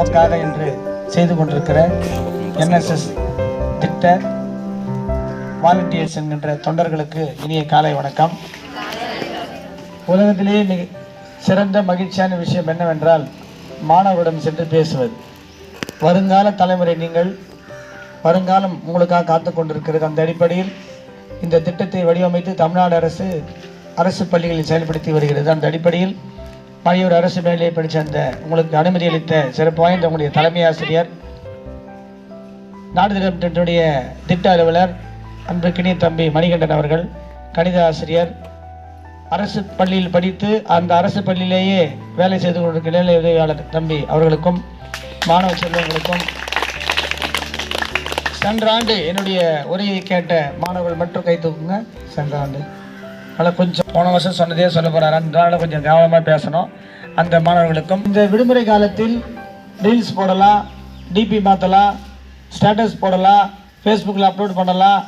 நமக்காக என்று செய்து கொண்டிருக்கிற என்எஸ்எஸ் திட்ட வாலண்டியர்ஸ் என்கின்ற தொண்டர்களுக்கு இனிய காலை வணக்கம். உலகத்திலேயே மிக சிறந்த மகிழ்ச்சியான விஷயம் என்னவென்றால் மாணவரிடம் சென்று பேசுவது. வருங்கால தலைமுறை நீங்கள் வருங்காலம் உங்களுக்காக காத்து கொண்டிருக்கிறது. அந்த அடிப்படையில் இந்த திட்டத்தை வடிவமைத்து தமிழ்நாடு அரசு அரசு பள்ளிகளில் செயல்படுத்தி வருகிறது. அந்த அடிப்படையில் பழையூர் அரசு மேலே படித்த அந்த உங்களுக்கு அனுமதி அளித்த சிறப்பு வாய்ந்த உங்களுடைய தலைமை ஆசிரியர் நாடு திட்ட அலுவலர் அன்புக்கினிய தம்பி மணிகண்டன் அவர்கள் கணித ஆசிரியர் அரசு பள்ளியில் படித்து அந்த அரசு பள்ளியிலேயே வேலை செய்து கொண்டிருக்கிற நிலை உதவியாளர் தம்பி அவர்களுக்கும் மாணவ செல்வங்களுக்கும் சென்ற ஆண்டு என்னுடைய உரையை கேட்ட மாணவர்கள் மட்டும் கை தூக்குங்க சென்ற ஆண்டு. அதனால் கொஞ்சம் போன வருஷம் சொன்னதே சொல்ல போகிறார் அதனால கொஞ்சம் கவனமாக பேசணும். அந்த மாணவர்களுக்கும் இந்த விடுமுறை காலத்தில் ரீல்ஸ் போடலாம் டிபி மாற்றலாம் ஸ்டேட்டஸ் போடலாம் ஃபேஸ்புக்கில் அப்லோட் பண்ணலாம்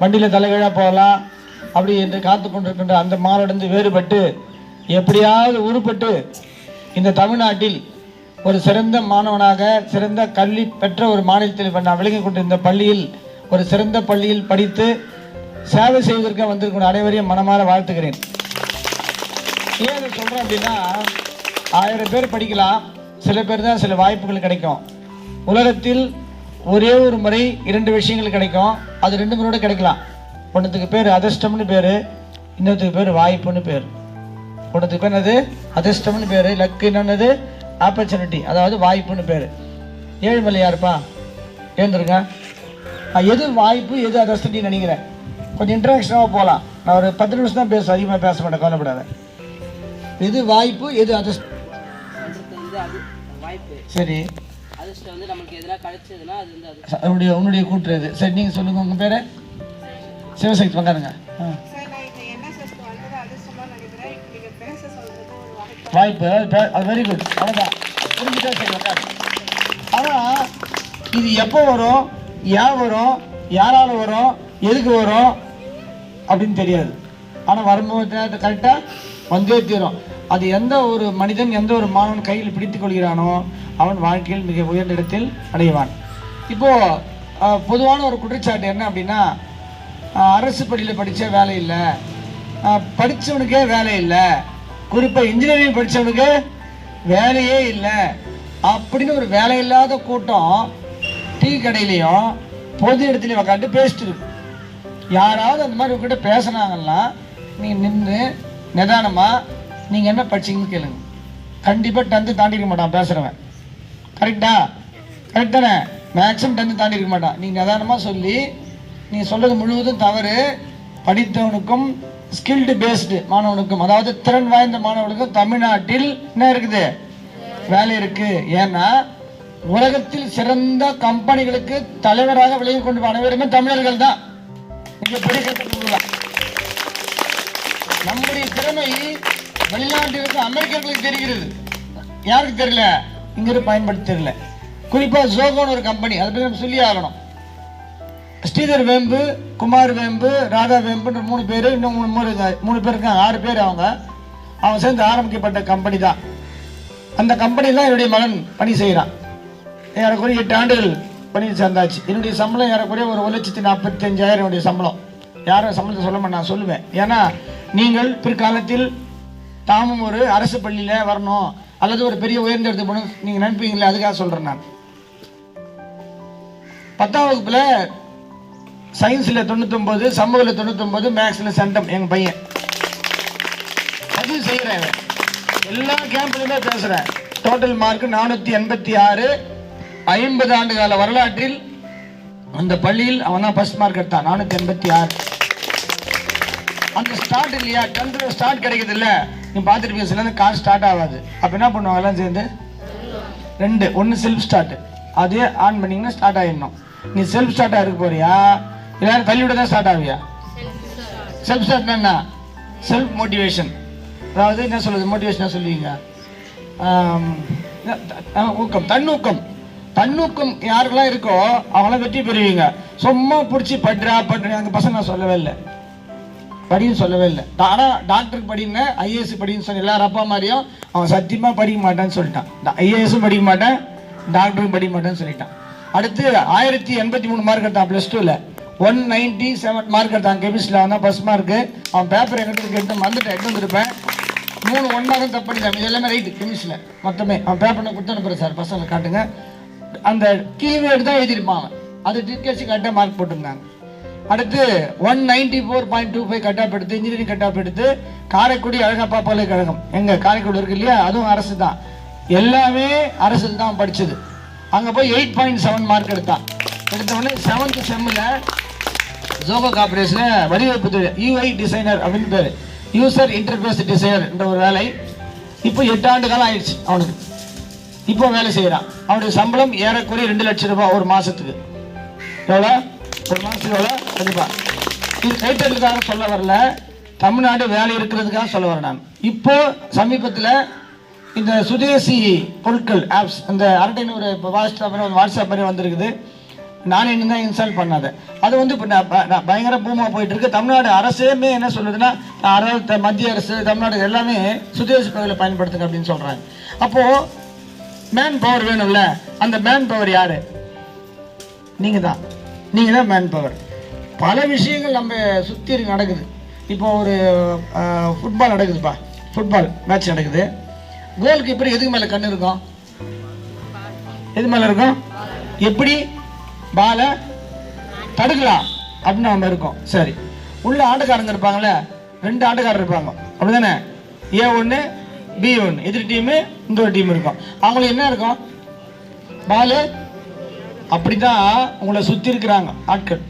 வண்டியில் தலைகீழாக போகலாம் அப்படி என்று காத்து கொண்டிருக்கின்ற அந்த மாணவர்களிருந்து வேறுபட்டு எப்படியாவது உருப்பட்டு இந்த தமிழ்நாட்டில் ஒரு சிறந்த மாணவனாக சிறந்த கல்வி பெற்ற ஒரு மாநிலத்தில் நான் விளங்கி கொண்டிருந்த பள்ளியில் ஒரு சிறந்த பள்ளியில் படித்து சேவை செய்வதற்கு வந்திருக்கிற அனைவரையும் மனமாற வாழ்த்துகிறேன். ஏன் இதை சொல்கிறேன் அப்படின்னா ஆயிரம் பேர் படிக்கலாம் சில பேர் தான் சில வாய்ப்புகள் கிடைக்கும். உலகத்தில் ஒரே ஒரு முறை இரண்டு விஷயங்கள் கிடைக்கும். அது ரெண்டு முறையோட கிடைக்கலாம். ஒன்றுத்துக்கு பேர் அதிர்ஷ்டம்னு பேர் இன்னொருத்துக்கு பேர் வாய்ப்புன்னு பேர். ஒன்றுத்துக்கு பேர் என்னது? அதிர்ஷ்டம்னு பேர் லக்கு என்னது? ஆப்பர்ச்சுனிட்டி அதாவது வாய்ப்புன்னு பேர். ஏழுமலையா இருப்பா ஏந்துருங்க எது வாய்ப்பு எது அதிர்ஷ்டம்னு நினைக்கிறேன் கொஞ்சம் இன்ட்ராக்ஷனாக போகலாம் நான் ஒரு பத்து நிமிஷம் தான் பேசுவேன். அதிகமாக பேச மாட்டேன். கவலைப்படாத. எது வாய்ப்பு எது அதிர்ஷ்டம். சரி. ச- உன்னுடைய இது. சரி நீங்கள் சொல்லுங்கள் உங்கள் பேர்? சிவசக்தி பங்காருங்க வாய்ப்பு. அது வெரி குட் அவ்வளோதான் புரிஞ்சுட்டா சரி உட்காரு ஆனால் இது எப்போ வரும்? ஏன் வரும்? யாரால வரும்? எதுக்கு வரும்? அப்படின்னு தெரியாது. ஆனால் வரும்போது கரெக்டாக வந்தே தீரும். அது எந்த ஒரு மனிதன் எந்த ஒரு மாணவன் கையில் பிடித்து கொள்கிறானோ அவன் வாழ்க்கையில் மிக உயர்ந்த இடத்தில் அடைவான். இப்போது பொதுவான ஒரு குற்றச்சாட்டு என்ன அப்படின்னா அரசு பள்ளியில் படித்த வேலை இல்லை. படித்தவனுக்கே வேலை இல்லை. குறிப்பாக இன்ஜினியரிங் படித்தவனுக்கு வேலையே இல்லை. அப்படின்னு ஒரு வேலை இல்லாத கூட்டம் டீ கடையிலையும் பொது இடத்துலையும் உக்காந்து பேசிட்டு இருக்கு யாராவது அந்த மாதிரி உங்ககிட்ட பேசுனாங்கன்னா நீங்கள் நின்று நிதானமாக நீங்கள் என்ன படிச்சீங்கன்னு கேளுங்க. கண்டிப்பாக டென்த்து தாண்டிருக்க மாட்டான் பேசுகிறவன் கரெக்டா கரெக்ட் தானே? மேக்ஸிமம் டென்த்து தாண்டி இருக்க மாட்டான். நீங்கள் நிதானமாக சொல்லி நீங்கள் சொல்கிறது முழுவதும் தவறு. படித்தவனுக்கும் ஸ்கில்டு பேஸ்டு மாணவனுக்கும் அதாவது திறன் வாய்ந்த மாணவனுக்கும் தமிழ்நாட்டில் என்ன இருக்குது? வேலை இருக்குது ஏன்னா உலகத்தில் சிறந்த கம்பெனிகளுக்கு தலைவராக விளங்கி கொண்டு அனைவருமே தமிழர்கள் தான் இங்கே கற்றுக்கொள்ளலாம் நம்முடைய திறமை வெளிநாட்டில் இருக்க அமெரிக்கர்களுக்கு தெரிகிறது. யாருக்கு தெரியல? இங்கிருந்து பயன்படுத்த தெரியல. குறிப்பாக ஜோகோன்னு ஒரு கம்பெனி அதை பற்றி நம்ம சொல்லி ஆகணும். ஸ்ரீதர் வேம்பு குமார் வேம்பு ராதா வேம்புன்ற மூணு பேர் இன்னும் மூணு மூணு மூணு பேர் இருக்காங்க ஆறு பேர் அவங்க. அவங்க சேர்ந்து ஆரம்பிக்கப்பட்ட கம்பெனி தான். அந்த கம்பெனி தான் என்னுடைய மகன் பணி செய்கிறான். ஏறக்குறைய எட்டு ஆண்டுகள் பணியில் சேர்ந்தாச்சு. என்னுடைய சம்பளம் ஏறக்குறைய ஒரு ஒரு லட்சத்தி நாற்பத்தி அஞ்சாயிரம் என்னுடைய சம்பளம். யாரும் சம்பளத்தை சொல்ல நான் சொல்லுவேன். ஏன்னா நீங்கள் பிற்காலத்தில் தாமும் ஒரு அரசு பள்ளியில் வரணும் அல்லது ஒரு பெரிய உயர்ந்த இடத்துக்கு போகணும் நீங்கள் நினைப்பீங்களே அதுக்காக சொல்கிறேன் நான். பத்தாம் வகுப்பில் சயின்ஸில் தொண்ணூத்தொம்பது சமூகத்தில் தொண்ணூத்தொம்பது மேக்ஸில் சென்டம் எங்கள் பையன். அது செய்கிறேன் எல்லா கேம்ப்லையுமே பேசுகிறேன் டோட்டல் மார்க் நானூற்றி எண்பத்தி ஆறு ஐம்பது ஆண்டு கால வரலாற்றில் அந்த பள்ளியில் அவன் தான் ஃபர்ஸ்ட் மார்க் எடுத்தான். நானூற்றி எண்பத்தி ஆறு. அந்த ஸ்டார்ட் இல்லையா? டென்த்தில் ஸ்டார்ட் கிடைக்கிறது இல்லை. நீ பார்த்துருப்பீங்க சில கார் ஸ்டார்ட் ஆகாது. அப்போ என்ன பண்ணுவாங்க? எல்லாம் சேர்ந்து ரெண்டு. ஒன்று செல்ஃப் ஸ்டார்ட் அதே ஆன் பண்ணிங்கன்னா ஸ்டார்ட் ஆகிடணும் நீ செல்ஃப் ஸ்டார்ட்டாக இருக்க போறியா? எல்லாரும் தள்ளி விட தான் ஸ்டார்ட் ஆகுவியா செல்ஃப் ஸ்டார்ட் என்ன? செல்ஃப் மோட்டிவேஷன் அதாவது என்ன சொல்றது? மோட்டிவேஷனாக சொல்லுவீங்க? ஆ, ஊக்கம். தன்னூக்கம். தன்னூக்கம் யாருக்கெல்லாம் இருக்கோ அவங்களாம் வெற்றி பெறுவீங்க. சும்மா பிடிச்சி படுறா பட்றா அந்த பசங்க நான் சொல்லவே இல்லை. படின்னு சொல்லவே இல்லை. ஆனால் டாக்டருக்கு படின்னு ஐஏஎஸ் படின்னு சொன்ன எல்லாரும் அப்பா மாதிரியும் அவன் சத்தியமாக படிக்க மாட்டான்னு சொல்லிட்டான். ஐஏஎஸும் படிக்க மாட்டேன் டாக்டருக்கு படிக்க மாட்டேன்னு சொல்லிட்டான். அடுத்து ஆயிரத்தி எண்பத்தி மூணு மார்க் எடுத்தான் ப்ளஸ் டூவில் ஒன் நைன்ட்டி செவன் மார்க் எடுத்தான் கெமிஸ்ட்ரியில் அவன் தான் ஃபஸ்ட் மார்க்கு அவன் பேப்பர் எங்கிட்ட எடுத்து வந்துட்டு எடுத்து வந்துருப்பேன். மூணு ஒன் மார்க்கும் தப்பு பண்ணிட்டாங்க இது எல்லாமே ரைட்டு கெமிஸ்ட்ரியில் மொத்தமே. அவன் பேப்பரை கொடுத்து அனுப்புகிறேன் சார் பசங்களை காட்டுங்க. அந்த கீவேர்டு தான் எழுதியிருப்பாங்க. அது டிக்கெட்ஸு கரெக்டாக மார்க் போட்டிருந்தாங்க. அடுத்து one ninety four point two five cutoff எடுத்து இன்ஜினியரிங் கட்டாப் எடுத்து காரைக்குடி அழகப்பா பல்கலைக்கழகம். எங்கள் காரைக்குடி இருக்கு இல்லையா? அதுவும் அரசு தான். எல்லாமே அரசு தான் படித்தது அங்கே போய் எயிட் பாயிண்ட் செவன் மார்க் எடுத்தான் எடுத்தவொடனே செவன்த் செம்மில் ஜோகோ கார்பரேஷனில் வடிவமைப்பு துறை யூஐ டிசைனர் அப்படின்னு பேர். யூசர் இன்டர்ஃபேஸ் டிசைனர் என்ற ஒரு வேலை. இப்போ எட்டு ஆண்டு காலம் ஆயிடுச்சு அவனுக்கு. இப்போ வேலை செய்கிறான் அவனுடைய சம்பளம் ஏறக்குறைய ரெண்டு லட்சம் ரூபாய் ஒரு மாதத்துக்கு எவ்வளோ ஒரு மாதத்துக்கு எவ்வளோ கண்டிப்பாக இது டைட்டலுக்காக சொல்ல வரல. தமிழ்நாடு வேலை இருக்கிறதுக்காக சொல்ல வரேன் நான். இப்போ சமீபத்தில் இந்த சுதேசி பொருட்கள் ஆப்ஸ் இந்த அரட்டைன்னு ஒரு இப்போ வாட்ஸ்அப் ஒரு வாட்ஸ்அப் மாதிரி வந்திருக்குது. நானே இன்னும் தான் இன்ஸ்டால் பண்ணாத. அது வந்து இப்போ நான் நான் பயங்கர பூமாக போயிட்டு இருக்கு தமிழ்நாடு அரசேமே என்ன சொல்லுதுன்னா அரசு மத்திய அரசு தமிழ்நாடு எல்லாமே சுதேசி பகுதியில் பயன்படுத்துங்க அப்படின்னு சொல்கிறாங்க அப்போது மேன் பவர் வேணும்ல அந்த மேன் பவர் யாரு? நீங்கள் தான் நீங்கள் தான் மேன் பவர் பல விஷயங்கள் நம்ம சுற்றி இருக்கு நடக்குது. இப்போ ஒரு ஃபுட்பால் நடக்குதுப்பா. ஃபுட்பால் மேட்ச் நடக்குது. கோல் கீப்பர் எதுக்கு மேலே கண்ணு இருக்கும்? எது மேலே இருக்கும்? எப்படி? பாலை தடுக்கலாம் அப்படின்னு நம்ம இருக்கோம். சரி. உள்ள ஆட்டக்காரங்க இருப்பாங்களே ரெண்டு ஆட்டக்காரர் இருப்பாங்க. அப்படிதானே? ஏ ஒன்று பி ஒன்று எதிர் டீமு இந்த ஒரு டீம் இருக்கும். அவங்களுக்கு என்ன இருக்கும்? பாலு அப்படிதான் உங்களை சுற்றி இருக்கிறாங்க ஆட்கள்.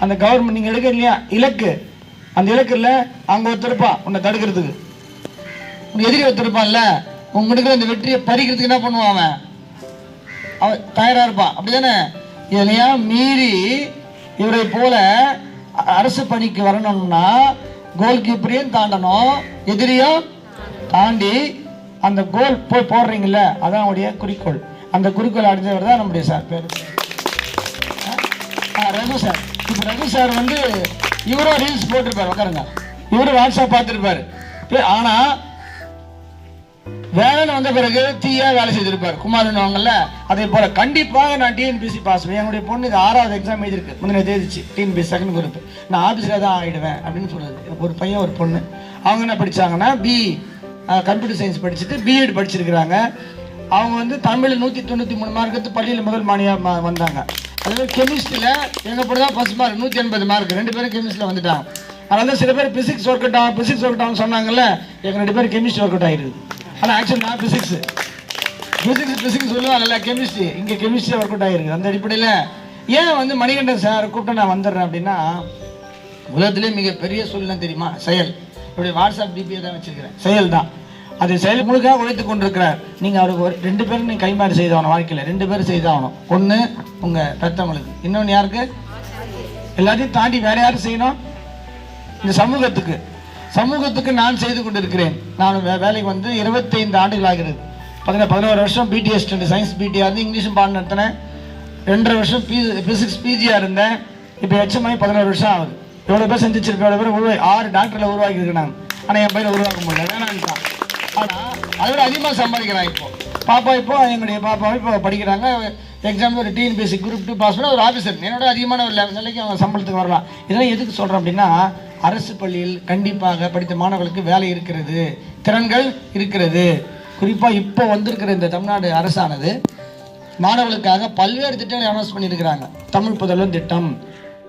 அந்த கவர்மெண்ட் நீங்கள் எடுக்க இல்லையா? இலக்கு. அந்த இலக்கில் அங்கே ஒருத்தர் உன்னை தடுக்கிறதுக்கு. உன் எதிரி ஒருத்தர் இருப்பான்ல உங்களுக்கு அந்த வெற்றியை பறிக்கிறதுக்கு என்ன பண்ணுவான் அவன்? அவன் தயாராக இருப்பான். அப்படிதானே? இதனையா மீறி இவரை போல அ- அரசு பணிக்கு வரணும்னா கோல் கீப்பரையும் தாண்டணும் எதிரியும் தாண்டி அந்த கோல் போய் போடுறீங்கல்ல அதான் அவனுடைய குறிக்கோள். அந்த குறிக்கோள் அடைஞ்சவர் தான் நம்முடைய சார். பேர் ஆ, ரகு சார். இப்போ ரகு சார் வந்து இவரும் ரீல்ஸ் போட்டிருப்பார் உட்காருங்க. இவரும் வாட்ஸ்அப் பார்த்துருப்பாரு. ஆனால் வேலைன்னு வந்த பிறகு தீயா வேலை செய்திருப்பார் குமாரன் அவங்கல்ல அதே போல கண்டிப்பாக நான் டிஎன்பிசி பாஸ் பண்ணுவேன் என்னுடைய பொண்ணு இது ஆறாவது எக்ஸாம் எழுதிருக்கு முந்தின தேதிச்சு டிஎன்பிசி செகண்ட் குரூப் நான் ஆஃபீஸில் தான் ஆகிடுவேன் அப்படின்னு சொல்றது. எனக்கு ஒரு பையன் ஒரு பொண்ணு. அவங்க என்ன படிச்சாங்கன்னா பி கம்ப்யூட்டர் சயின்ஸ் படிச்சுட்டு பிஎட் படிச்சிருக்கிறாங்க. அவங்க வந்து தமிழில் நூற்றி தொண்ணூற்றி மூணு மார்க் எடுத்து பள்ளியில் முதல் மாணியாக வந்தாங்க. அதுவே கெமிஸ்ட்ரியில் எங்கள் பொண்ணு தான் ஃபஸ்ட் மார்க் நூற்றி எண்பது மார்க் ரெண்டு பேரும் கெமிஸ்ட்ரியில் வந்துட்டாங்க. அதனால சில பேர் பிசிக்ஸ் ஒர்க் அவுட் ஆகும் பிசிக்ஸ் ஒர்க் அவுட்னு சொன்னாங்கல்ல எங்கள் ரெண்டு பேரும் கெமிஸ்ட்ரி ஒர்க் அவுட் ஆகிருக்குது ஆனால் ஆக்சுவலி நான் பிசிக்ஸ் பிசிக்ஸ் பிசிக்ஸ் சொல்லுவாங்கல்ல கெமிஸ்ட்ரி இங்கே கெமிஸ்ட்ரி ஒர்க் அவுட் ஆகிருக்கு அந்த அடிப்படையில் ஏன் வந்து மணிகண்டன் சார் கூப்பிட்டு நான் வந்துடுறேன் அப்படின்னா உலகத்திலே மிகப்பெரிய சூழ்நிலை தெரியுமா? செயல். இப்படி வாட்ஸ்அப் டிபியை தான் வச்சிருக்கிறேன். செயல் தான் அது செயல் முழுக்க உழைத்து கொண்டிருக்கிறார். நீங்கள் அவருக்கு ஒரு ரெண்டு பேரும் நீங்கள் கைமாறு செய்தாகணும் வாழ்க்கையில். ரெண்டு பேரும் செய்தாகணும். ஒன்று உங்கள் பெத்தவங்களுக்கு. இன்னொன்று யாருக்கு? எல்லாத்தையும் தாண்டி வேற யாரும் செய்யணும்? இந்த சமூகத்துக்கு. சமூகத்துக்கு நான் செய்து கொண்டிருக்கிறேன். நான் வே- வேலைக்கு வந்து இருபத்தைந்து ஆண்டுகள் ஆகிறது. பார்த்தீங்கன்னா பதினோரு வருஷம் பிடிஎஸ் ஸ்டூடெண்ட் சயின்ஸ் பிடிஆர் இருந்து இங்கிலீஷும் பாடம் நடத்தினேன். ரெண்டரை வருஷம் பி ஃபிசிக்ஸ் பிஜியாக இருந்தேன். இப்போ ஹெச்எம்ஐ பதினோரு வருஷம் ஆகுது. எவ்வளோ பேர் சந்திச்சிருக்கோம் எவ்வளோ பேர் உருவாகி ஆறு டாக்டரில் உருவாக்கி இருக்கிறாங்க. ஆனால் என் பையனை உருவாக்க முடியல. வேணான்ட்டான் ஆனால் அதை விட அதிகமாக சம்பாதிக்கிறான் இப்போ. பாப்பா இப்போ எங்களுடைய பாப்பா இப்போ படிக்கிறாங்க. எக்ஸாம் ஒரு டிஎன்பிஎஸ்சி குரூப் டூ பாஸ் பண்ண ஒரு ஆஃபீஸர் என்னோட அதிகமான ஒரு நிலைக்கு அவங்க சம்பளத்துக்கு வரலாம். இதெல்லாம் எதுக்கு சொல்கிறேன் அப்படின்னா அரசு பள்ளியில் கண்டிப்பாக படித்த மாணவர்களுக்கு வேலை இருக்கிறது. திறன்கள் இருக்கிறது. குறிப்பாக இப்போ வந்திருக்கிற இந்த தமிழ்நாடு அரசானது மாணவர்களுக்காக பல்வேறு திட்டங்களை அனௌன்ஸ் பண்ணியிருக்கிறாங்க. தமிழ் புதல்வன் திட்டம்.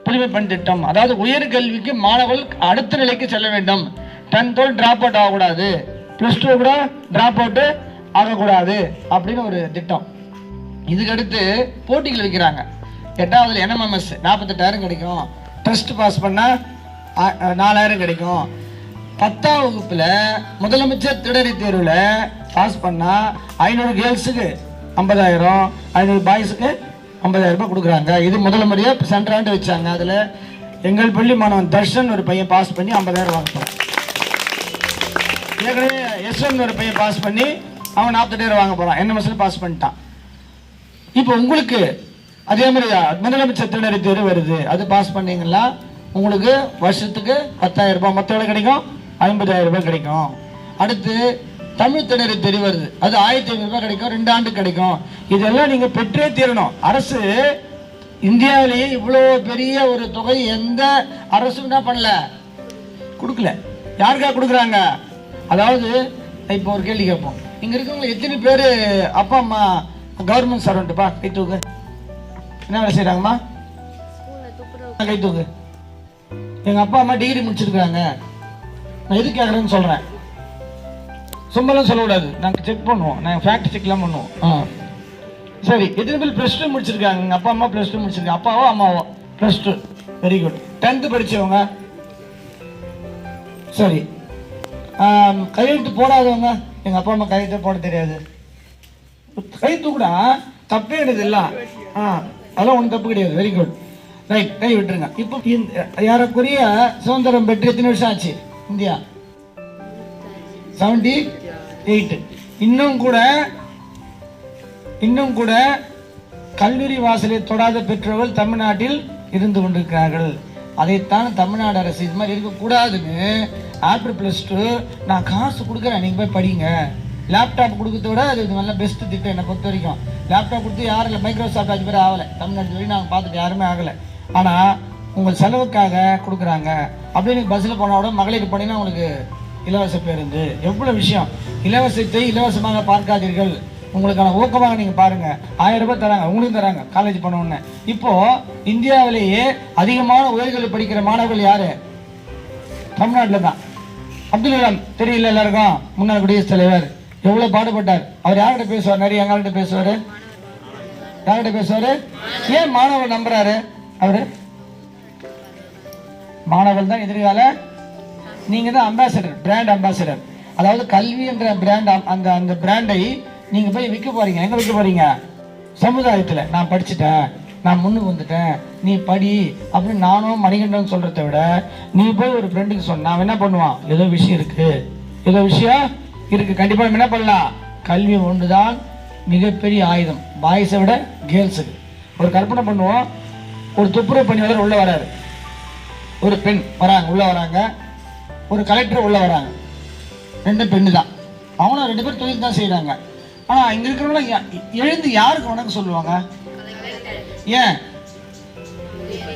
புதுமை பெண் திட்டம் அதாவது உயர்கல்விக்கு மாணவர்கள் அடுத்த நிலைக்கு செல்ல வேண்டும். டென்த்தோடு ட்ராப் அவுட் ஆகக்கூடாது. ப்ளஸ் டூ கூட ட்ராப் அவுட்டு ஆகக்கூடாது அப்படின்னு ஒரு திட்டம். இதுக்கடுத்து போட்டிகள் வைக்கிறாங்க. எட்டாவதுல என்எம்எம்எஸ் நாற்பத்தெட்டாயிரம் கிடைக்கும். டெஸ்ட் பாஸ் பண்ணால் நாலாயிரம் கிடைக்கும். பத்தாம் வகுப்பில் முதலமைச்சர் திடறி தேர்வில் பாஸ் பண்ணால் ஐநூறு கேர்ள்ஸுக்கு ஐம்பதாயிரம் ஐநூறு பாய்ஸுக்கு ஐம்பதாயிரம் ரூபாய் கொடுக்குறாங்க. இது முதல் முறையாக சென்ட்ராண்டு வச்சாங்க. அதில் எங்கள் பள்ளி மாணவன் தர்ஷன் ஒரு பையன் பாஸ் பண்ணி ஐம்பதாயிரம் வாங்கிட்டான். ஏற்கனவே எஸ்என் ஒரு பையன் பாஸ் பண்ணி அவன் நாற்பத்தாயிரம் வாங்க போகிறான் என்எம்எஸ்ல பாஸ் பண்ணிட்டான்? இப்போ உங்களுக்கு அதே மாதிரி முதலமைச்சர் திணறி தேர்வு வருது. அது பாஸ் பண்ணீங்களா உங்களுக்கு வருஷத்துக்கு பத்தாயிரம் ரூபாய் மொத்தம் எவ்வளோ கிடைக்கும்? ஐம்பதாயிரம் ரூபாய் கிடைக்கும். அடுத்து தமிழ் திணறு தெரிய அது ஆயிரத்தி ஐநூறு கிடைக்கும் ரெண்டு ஆண்டு கிடைக்கும். இதெல்லாம் நீங்க பெற்றே தீரணும். அரசு இந்தியாவிலேயே இவ்வளோ பெரிய ஒரு தொகை எந்த அரசும் என்ன பண்ணல? கொடுக்கல. யாருக்கா கொடுக்குறாங்க? அதாவது இப்போ ஒரு கேள்வி கேட்போம். இங்கே இருக்கவங்க எத்தனை பேர் அப்பா அம்மா கவர்மெண்ட் சர்வெண்ட்டுப்பா கை தூக்கு. என்ன வேலை செய்கிறாங்கம்மா கை தூக்கு. எங்கள் அப்பா அம்மா டிகிரி முடிச்சிருக்காங்க நான் எது கேட்குறேன்னு சொல்கிறேன் சும்மாலாம் சொல்லக்கூடாது. நாங்கள் செக் பண்ணுவோம். நாங்கள் ஃபேக்ட் செக்லாம் பண்ணுவோம். சரி எத்தனை பேர் ப்ளஸ் டூ முடிச்சிருக்காங்க. எங்கள் அப்பா அம்மா ப்ளஸ் டூ முடிச்சிருக்காங்க. அப்பாவோ அம்மாவோ? Plus two very good tenth படிச்சவங்க? சரி. கையெழுத்து போடாதவங்க? எங்கள் அப்பா அம்மா கையெழுத்து போட தெரியாது. கை தூக்குடா தப்பே கிடையாது இல்லை. ஆ அதெல்லாம் ஒன்றும் தப்பு கிடையாது. வெரி குட் ரைட் கை விட்டுருங்க. இப்போ ஏறக்குறைய சுதந்திரம் பெற்று எத்தனை வருஷம் ஆச்சு? இந்தியா. செவன்டி எயிட் இன்னும் கூட இன்னும் கூட கல்லூரி வாசலை தொடாத பெற்றோர்கள் தமிழ்நாட்டில் இருந்து கொண்டிருக்கிறார்கள். அதைத்தான் தமிழ்நாடு அரசு இது மாதிரி இருக்கக்கூடாதுன்னு ஆப்பிள் ப்ளஸ் டூ நான் காசு கொடுக்குறேன் நீங்கள் போய் படிங்க. லேப்டாப் கொடுக்கறத விட அது நல்ல பெஸ்ட் திட்டம் என்னை பொறுத்த வரைக்கும். லேப்டாப் கொடுத்து யாரும் இல்லை மைக்ரோசாஃப்ட் அஞ்சு பேர் ஆகலை. தமிழ்நாட்டு வரைக்கும் நாங்கள் பார்த்துட்டு யாருமே ஆகலை. ஆனால் உங்கள் செலவுக்காக கொடுக்குறாங்க. அப்படின்னு பஸ்ஸில் போனால் கூட மகளிர் போனீங்கன்னா உங்களுக்கு இலவச பேருந்து. எவ்வளோ விஷயம். இலவசத்தை இலவசமாக பார்க்காதீர்கள். உங்களுக்கான ஊக்கமாக நீங்கள் பாருங்கள் ஆயிரம் ரூபாய் தராங்க. உங்களுக்கும் தராங்க. காலேஜ் பண்ண இப்போது இந்தியாவிலேயே அதிகமான உயர்கல்வி படிக்கிற மாணவர்கள் யார்? தமிழ்நாட்டில் தான். அப்துல் கலாம். தெரியல எல்லாருக்கும்? முன்னாள் குடியரசுத் தலைவர். எவ்வளோ பாடுபட்டார்? அவர் யார்கிட்ட பேசுவார்? நிறைய எங்கள்கிட்ட பேசுவார். யார்கிட்ட பேசுவார்? ஏன் மாணவர் நம்புறாரு? அவரு? மாணவர்கள் தான் எதிர்கால நீங்க தான் அம்பாசடர் பிராண்ட் அம்பாசடர் அதாவது கல்வி என்ற பிராண்ட் அந்த அந்த பிராண்டை நீங்க போய் விற்க போறீங்க. எங்க விற்க போறீங்க? சமுதாயத்துல. நான் படிச்சுட்டேன். நான் முன்னுக்கு வந்துட்டேன். நீ படி அப்படின்னு நானும் மணிகண்டன் சொல்கிறத விட நீ போய் ஒரு ஃப்ரெண்டுக்கு சொன்ன அவன் என்ன பண்ணுவான்? ஏதோ விஷயம் இருக்கு. ஏதோ விஷயம் இருக்கு. கண்டிப்பா நம்ம என்ன பண்ணலாம்? கல்வி ஒன்றுதான் மிகப்பெரிய ஆயுதம். பாய்ஸை விட கேர்ள்ஸுக்கு ஒரு கற்பனை பண்ணுவோம். ஒரு துப்புரவு பணியாளர் உள்ள வராரு. ஒரு பெண் வராங்க. உள்ள வராங்க. ஒரு கலெக்டர் உள்ள வராங்க. ரெண்டு பெண்ணு தான் அவங்களும் ரெண்டு பேரும் தொழில் தான் செய்கிறாங்க ஆனால் இங்கே இருக்கிறவங்க எழுந்து யாருக்கு வணக்கம் சொல்லுவாங்க? ஏன்?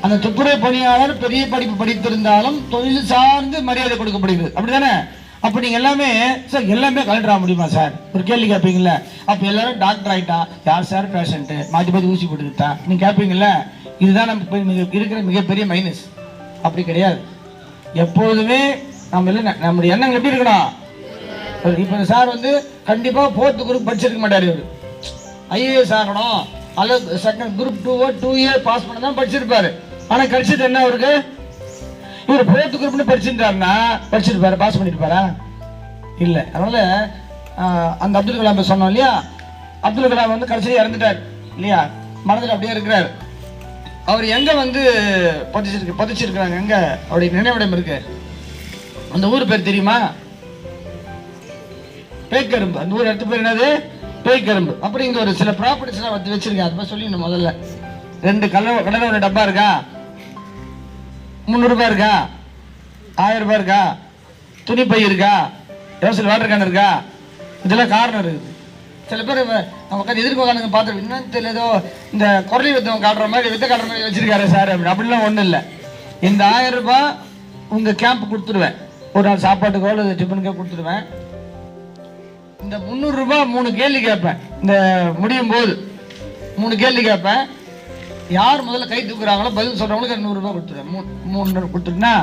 அந்த துப்புரவு பணியாளர் பெரிய படிப்பு படித்திருந்தாலும் தொழில் சார்ந்து மரியாதை கொடுக்கப்படுகிறது. அப்படிதானே அப்போ நீங்க எல்லாமே சார் எல்லாமே கலெக்டர் ஆக முடியுமா சார்? ஒரு கேள்வி கேட்பீங்கல்ல. அப்போ எல்லாரும் டாக்டர் ஆயிட்டா யார் சார் பேஷண்ட்டு மாற்றி மாற்றி ஊசி போட்டுக்கிட்டா நீங்க கேட்பீங்கல்ல. இதுதான் நமக்கு மிக இருக்கிற மிகப்பெரிய மைனஸ் அப்படி கிடையாது. எப்பொழுதுமே நம்ம இல்லை நம்முடைய எண்ணங்கள் எப்படி இருக்கணும் இப்போ சார் வந்து கண்டிப்பா ஃபோர்த்து குரூப் படிச்சிருக்க மாட்டார் இவர். ஐஏஎஸ் ஆகணும் அல்லது second group two two year pass பண்ண தான் படிச்சிருப்பாரு. ஆனா கிடைச்சது என்ன அவருக்கு? இவர் ஃபோர்த்து குரூப்னு படிச்சிருந்தாருன்னா படிச்சிருப்பாரு பாஸ் பண்ணிருப்பாரா? இல்ல. அதனால அந்த அப்துல் கலாம் சொன்னோம் இல்லையா? அப்துல் கலாம் வந்து கடைசியில் இறந்துட்டார் இல்லையா? மனதில் அப்படியே இருக்கிறார். அவர் எங்க வந்து பதிச்சிருக்கு பதிச்சிருக்கிறாங்க? எங்க? அவருடைய நினைவிடம் இருக்கு. அந்த ஊர் பேர் தெரியுமா? பேய்கரும்பு அந்த ஊர் இடத்து பேர் என்னது? பேய்கரும்பு அப்புறம் இங்கே ஒரு சில ப்ராப்பர்ட்டிஸ் எல்லாம் வந்து வச்சிருக்கேன். அது மாதிரி சொல்லிடணும் முதல்ல. ரெண்டு கலர் கடலை ஒரு டப்பா இருக்கா? முந்நூறுபா இருக்கா? ஆயிரம் ரூபாய் இருக்கா? துணி பை இருக்கா? யோசனை வாட்டர் கேன் இருக்கா? இதெல்லாம் காரணம் இருக்குது. சில பேர் நம்ம உட்காந்து எதிர்க்க உட்காந்து பார்த்து இன்னும் தெரியல ஏதோ இந்த குரலி வித்தம் காட்டுற மாதிரி வித்த காட்டுற மாதிரி வச்சிருக்காரு சார் அப்படி அப்படிலாம் ஒன்றும் இல்லை. இந்த ஆயிரம் ரூபாய் உங்கள் கேம்ப் கொடுத்துருவேன். ஒரு நாள் சாப்பாட்டுக்கோ இல்லை டிஃபனுக்கோ கொடுத்துருவேன் இந்த முந்நூறு ரூபாய் மூணு கேள்வி கேட்பேன். இந்த முடியும் போது மூணு கேள்வி கேட்பேன். யார் முதல்ல கை தூக்குறாங்களோ பதில் சொல்றவங்களுக்கு நூறுரூபா கொடுத்துருவேன். மூணு மூணு கொடுத்துருன்னா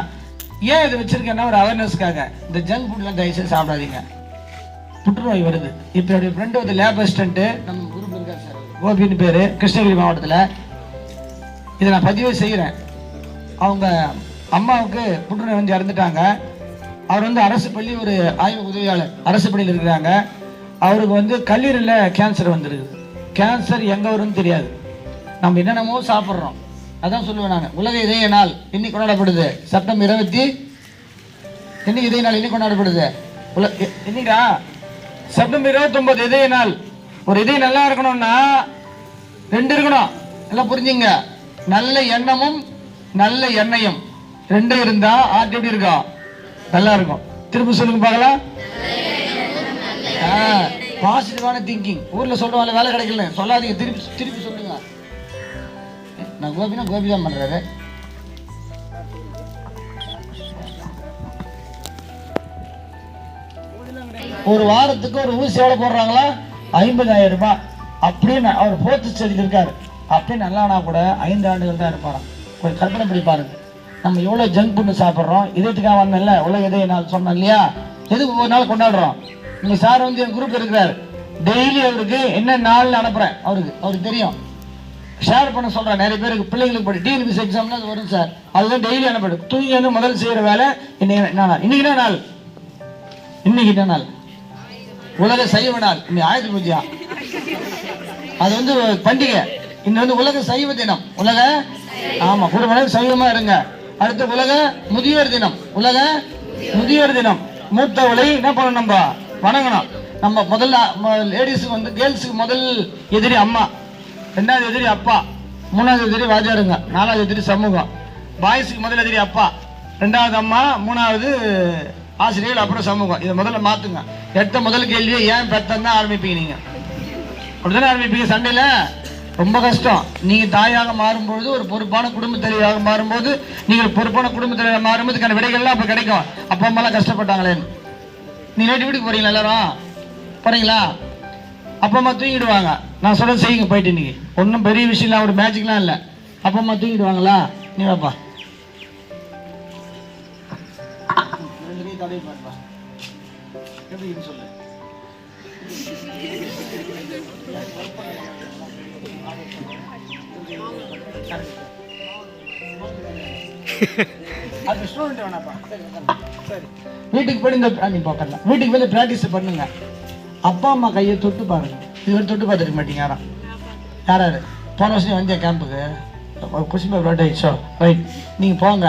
ஏன் இது வச்சிருக்கேன்னா ஒரு அவேர்னஸ்க்காக இந்த ஜங்க் ஃபுட்லாம் தயவுசெய்து சாப்பிடாதீங்க. புற்றுநோய் வருது. இப்போ என்னுடைய ஃப்ரெண்டு வந்து லேப் அசிஸ்டண்ட்டு நம்ம குரூப் இருக்கார் சார். கோபின்னு பேர் கிருஷ்ணகிரி மாவட்டத்தில். இதை நான் பதிவு செய்கிறேன் அவங்க அம்மாவுக்கு புற்றுநோய் வந்து இறந்துட்டாங்க. அவர் வந்து அரசு பள்ளி ஒரு ஆய்வு உதவியாளர் அரசு பள்ளியில் இருக்கிறாங்க. அவருக்கு வந்து கல்லீரலில் கேன்சர் வந்துருக்குது. கேன்சர் எங்கே வரும்னு தெரியாது. நம்ம என்னென்னமோ சாப்பிட்றோம். அதான் சொல்லுவேன் நான். உலக இதய நாள் இன்னைக்கு கொண்டாடப்படுது. செப்டம்பர் இருபத்தி இன்னைக்கு இதய நாள் இன்னைக்கு கொண்டாடப்படுது. உல இன்னைக்கா செப்டம்பர் இருபத்தொம்பது இதய நாள். ஒரு இதயம் நல்லா இருக்கணும்னா ரெண்டு இருக்கணும். எல்லாம் புரிஞ்சுங்க. நல்ல எண்ணமும் நல்ல எண்ணெயும். ரெண்டும் இருந்தால் ஆர்ட் எப்படி இருக்கும் நல்லா இருக்கும் திரும்ப சொல்லுங்க பார்க்கலாம். பாசிட்டிவான திங்கிங் ஊர்ல சொல்றவங்க வேலை கிடைக்கல சொல்லாதீங்க. திருப்பி திருப்பி சொல்லுங்க. நான் கோபினா கோபி தான் பண்றாரு. ஒரு வாரத்துக்கு ஒரு ஊசி எவ்வளோ போடுறாங்களா? ஐம்பதாயிரம் ரூபாய். அப்படின்னு அவர் போத்து ஸ்டேஜில் இருக்காரு. அப்படியே நல்லானா கூட ஐந்து ஆண்டுகள் தான் இருப்பாராம். கொஞ்சம் கற்பனை பண்ணி பாருங்க. நம்ம எவ்வளோ ஜங்க் ஃபுட்டு சாப்பிட்றோம்? இதயத்துக்காக வந்தேன்ல உலக இதய நாள் சொன்னோம் இல்லையா? எதுக்கு ஒரு நாள் கொண்டாடுறோம்? நீங்கள் சார் வந்து என் குரூப் இருக்கிறார். டெய்லி அவருக்கு என்ன நாள்னு அனுப்புகிறேன் அவருக்கு அவருக்கு தெரியும். ஷேர் பண்ண சொல்கிறேன் நிறைய பேருக்கு பிள்ளைங்களுக்கு படி டிஎன்பிசி எக்ஸாம்லாம் அது வரும் சார். அதுதான் டெய்லி அனுப்பிடும் தூங்கி வந்து முதல் செய்கிற வேலை இன்னைக்கு என்ன நாள்? இன்னைக்கு என்ன நாள்? இன்னைக்கு என்ன நாள்? உலக சைவ நாள். இன்னைக்கு ஆயுத பூஜையா அது வந்து பண்டிகை. இன்னும் வந்து உலக சைவ தினம். உலக? ஆமா. குடும்பம் சைவமா இருங்க. அடுத்து உலக முதியோர் தினம். உலக முதியோர் தினம். மூத்தவளை என்ன பண்ணணும் நம்ம? வணங்கணும். நம்ம முதல்ல லேடிஸுக்கு வந்து கேர்ள்ஸுக்கு முதல் எதிரி அம்மா. ரெண்டாவது எதிரி அப்பா. மூணாவது எதிரி வாஜாருங்க. நாலாவது எதிரி சமூகம். பாய்ஸுக்கு முதல் எதிரி அப்பா. ரெண்டாவது அம்மா மூணாவது ஆசிரியர்கள் அப்புறம் சமூகம். இதை முதல்ல மாற்றுங்க எடுத்த முதல் கேள்வியை ஏன் பெத்தம் தான் ஆரம்பிப்பீங்க நீங்கள் அப்படிதானே ஆரம்பிப்பீங்க சண்டையில்? ரொம்ப கஷ்டம். நீங்கள் தாயாக மாறும்பொழுது ஒரு பொறுப்பான குடும்ப தலைவியாக மாறும்போது நீங்கள் ஒரு பொறுப்பான குடும்ப தலைவியாக மாறும்போது இதுக்கான விடைகள்லாம் அப்போ கிடைக்கும். அப்பா அம்மாலாம் கஷ்டப்பட்டாங்களேன்னு நீ நைட்டு வீட்டுக்கு போகிறீங்களா எல்லாரும்? போகிறீங்களா அப்பா அம்மா தூங்கிடுவாங்க. நான் சொல்ல செய்யுங்க போயிட்டு இன்றைக்கி ஒன்றும் பெரிய விஷயம் இல்லை ஒரு மேஜிக்லாம் இல்லை. அப்பா அம்மா தூங்கிடுவாங்களா? நீ வாப்பா எப்படி சொல்லு. அது ஸ்டூடெண்ட் வேணாப்பா. சரி. வீட்டுக்கு போய் இந்த நீ பார்க்கலாம். வீட்டுக்கு போய் ப்ராக்டிஸ் பண்ணுங்க. அப்பா அம்மா கையை தொட்டு பாருங்க. இதுவரை தொட்டு பார்த்துருக்க மாட்டீங்க யாரும் யார் யார் போன வருஷம் வந்தியா கேம்புக்கு குசிம்பா பேப்பர் ரைட் ஆயிடுச்சோ? ரைட் நீங்கள் போங்க.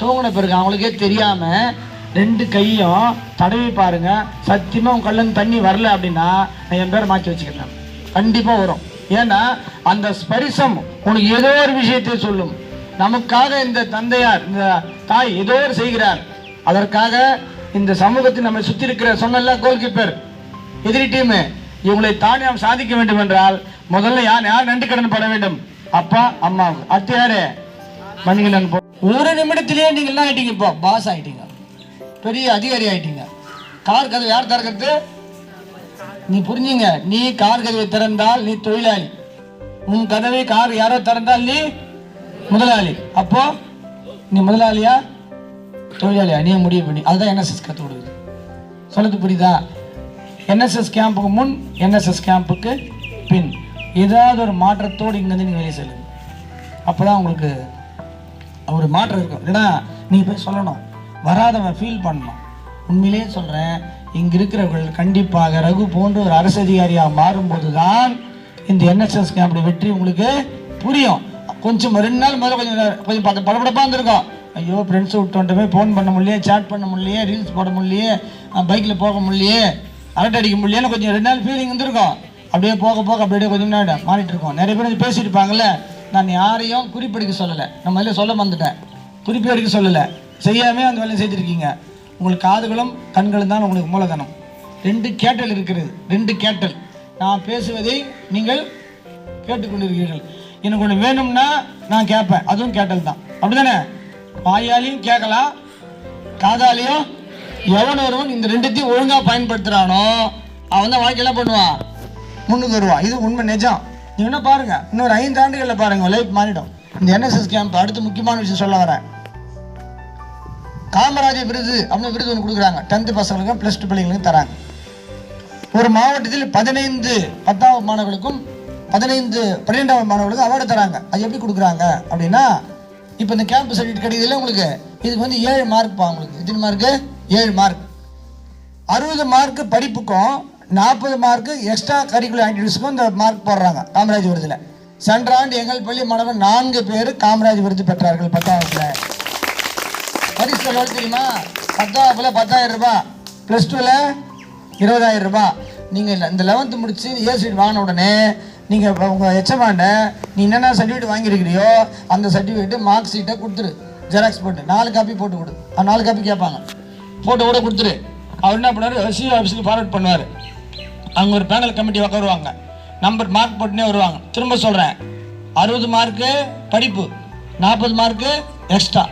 தூங்கின பிறகு அவங்களுக்கே தெரியாமல் ரெண்டு கையும் தடவி பாருங்க. சத்தியமாக உங்கள் கல்லன் தண்ணி வரல அப்படின்னா நான் என் பேரை மாற்றி வச்சுக்கிறேன். கண்டிப்பாக வரும். ஏன்னா அந்த ஸ்பரிசம் உனக்கு ஏதோ ஒரு விஷயத்தை சொல்லும். நமக்காக இந்த தந்தையார் இந்த தாய் ஏதோ ஒரு செய்கிறார். அதற்காக இந்த சமூகத்தில் நம்ம சுற்றி இருக்கிற சொன்னல கோல் கீப்பர் எதிரி டீம் இவங்களை தாண்டி நாம் சாதிக்க வேண்டும் என்றால் முதல்ல யார் யார் நன்றி கடன் பட வேண்டும்? அப்பா அம்மா அடுத்து யாரு மணிகண்டன் போ- ஒரு நிமிடத்திலேயே நீங்க என்ன ஆயிட்டீங்க இப்போ பாஸ் ஆயிட்டீங்க. பெரிய அதிகாரி ஆயிட்டீங்க. கார் கதவு யார் திறக்கிறது? நீ புரிஞ்சுங்க. நீ கார் கதவை திறந்தால் நீ தொழிலாளி. உன் கதவை கார் யாரோ திறந்தால் நீ முதலாளி. அப்போ நீ முதலாளியா? தொழிலாளியா? நீ முடிவு பண்ணி. அதுதான் என்எஸ்எஸ் கற்றுக் கொடுக்குது. சொல்லுது புரியுதா? என்எஸ்எஸ் கேம்புக்கு முன் என்எஸ்எஸ் கேம்புக்கு பின். ஏதாவது ஒரு மாற்றத்தோடு இங்கேருந்து நீங்கள் வெளியே செல்லுங்க அப்போ தான் உங்களுக்கு ஒரு மாற்றம் இருக்கும். ஏன்னா நீங்கள் போய் சொல்லணும். வராதவன் ஃபீல் பண்ணணும். உண்மையிலேயே சொல்கிறேன் இங்கே இருக்கிறவர்கள் கண்டிப்பாக ரகு போன்ற ஒரு அரசு அதிகாரியாக மாறும்போது தான் இந்த என்எஸ்எஸ் கேம்புடைய வெற்றி உங்களுக்கு புரியும். கொஞ்சம் ரெண்டு நாள் முதல்ல கொஞ்சம் கொஞ்சம் பத படபடப்பாக இருந்திருக்கும். ஐயோ ஃப்ரெண்ட்ஸை விட்டு போய் ஃபோன் பண்ண முடியலையே சேட் பண்ண முடியலையே ரீல்ஸ் போட முடியலையே பைக்கில் போக முடியலையே அரட்டை அடிக்க முடியலையேன்னு கொஞ்சம் ரெண்டு நாள் ஃபீலிங் இருந்திருக்கும். அப்படியே போக போக அப்படியே கொஞ்சம் நேரம் மாறிட்டு இருக்கோம். நிறைய பேர் பேசிட்டு இருப்பாங்களே நான் யாரையும் குறிப்பெடுக்க சொல்லலை. நம்ம இதில் சொல்ல வந்துட்டேன் குறிப்பெடுக்க சொல்லலை. செய்யாமே அந்த வேலையை செய்திருக்கீங்க உங்களுக்கு காதுகளும் கண்களும் தான் உங்களுக்கு மூலதனம். ரெண்டு கேட்டல் இருக்கிறது. ரெண்டு கேட்டல். நான் பேசுவதை நீங்கள் கேட்டுக்கொண்டிருக்கிறீர்கள். எனக்கு ஒன்று வேணும்னா நான் கேட்பேன். அதுவும் கேட்டல் தான். அப்படிதானே? வாயாலையும் கேட்கலாம். காதாலையும் எவன் ஒருவன் இந்த ரெண்டுத்தையும் ஒழுங்காக பயன்படுத்துகிறானோ அவன் தான் வாழ்க்கையில பண்ணுவான் முன்னுக்கு வருவான் இது உண்மை நிஜம். நீ என்ன பாருங்க. இன்னொரு ஐந்து ஆண்டுகளில் பாருங்கள் லைஃப் மாறிடும். இந்த என்எஸ்எஸ் கேம்ப் அடுத்து முக்கியமான விஷயம் சொல்ல வரேன். காமராஜர் விருது அப்படின்னு விருது ஒன்று கொடுக்குறாங்க. டென்த்து பசங்களுக்கும் ப்ளஸ் டூ பிள்ளைங்களுக்கும் தராங்க. ஒரு மாவட்டத்தில் பதினைந்து பத்தாவது மாணவர்களுக்கும் பதினைந்து பன்னிரெண்டாவது மாணவர்களுக்கும் அவார்டு தராங்க. அது எப்படி கொடுக்குறாங்க? அப்படின்னா இப்போ இந்த கேம்ப் சர்டிஃபிகேட் கிடைக்குதுல்ல உங்களுக்கு? இதுக்கு வந்து ஏழு மார்க் பா உங்களுக்கு. எத்தனை மார்க்கு ஏழு மார்க் அறுபது மார்க்கு படிப்புக்கும் நாற்பது மார்க்கு எக்ஸ்ட்ரா கரிக்குலர் ஆக்டிவிட்டிஸ்க்கும் இந்த மார்க் போடுறாங்க காமராஜ் விருதில். சென்ற ஆண்டு எங்கள் பள்ளி மாணவர் நான்கு பேர் காமராஜ் விருது பெற்றார்கள் பத்தாம் வகுப்பில் எவ்வளோ தெரியுமா? பத்தாவதுல பத்தாயிரம் ரூபாய். ப்ளஸ் டூவில் இருபதாயிரம் ரூபாய். நீங்கள் இந்த லெவன்த்து முடித்து ஏ சீட் வாங்கின உடனே நீங்கள் உங்கள் எச்சமாண்ட நீ என்னென்ன சர்டிஃபிகேட் வாங்கியிருக்கிறியோ அந்த சர்டிஃபிகேட்டு மார்க் ஷீட்டை கொடுத்துரு. ஜெராக்ஸ் போட்டு. நாலு காப்பி போட்டு கொடு. நாலு காப்பி கேட்பாங்க. போட்டு கூட கொடுத்துரு. அவர் என்ன பண்ணுவார்? சிஓ ஆஃபீஸுக்கு ஃபார்வர்ட் பண்ணுவார். அவங்க ஒரு பேனல் கமிட்டி உட்காருவாங்க நம்பர் மார்க் போட்டுனே வருவாங்க. திரும்ப சொல்கிறேன் அறுபது மார்க்கு படிப்பு. நாற்பது மார்க்கு எக்ஸ்ட்ரா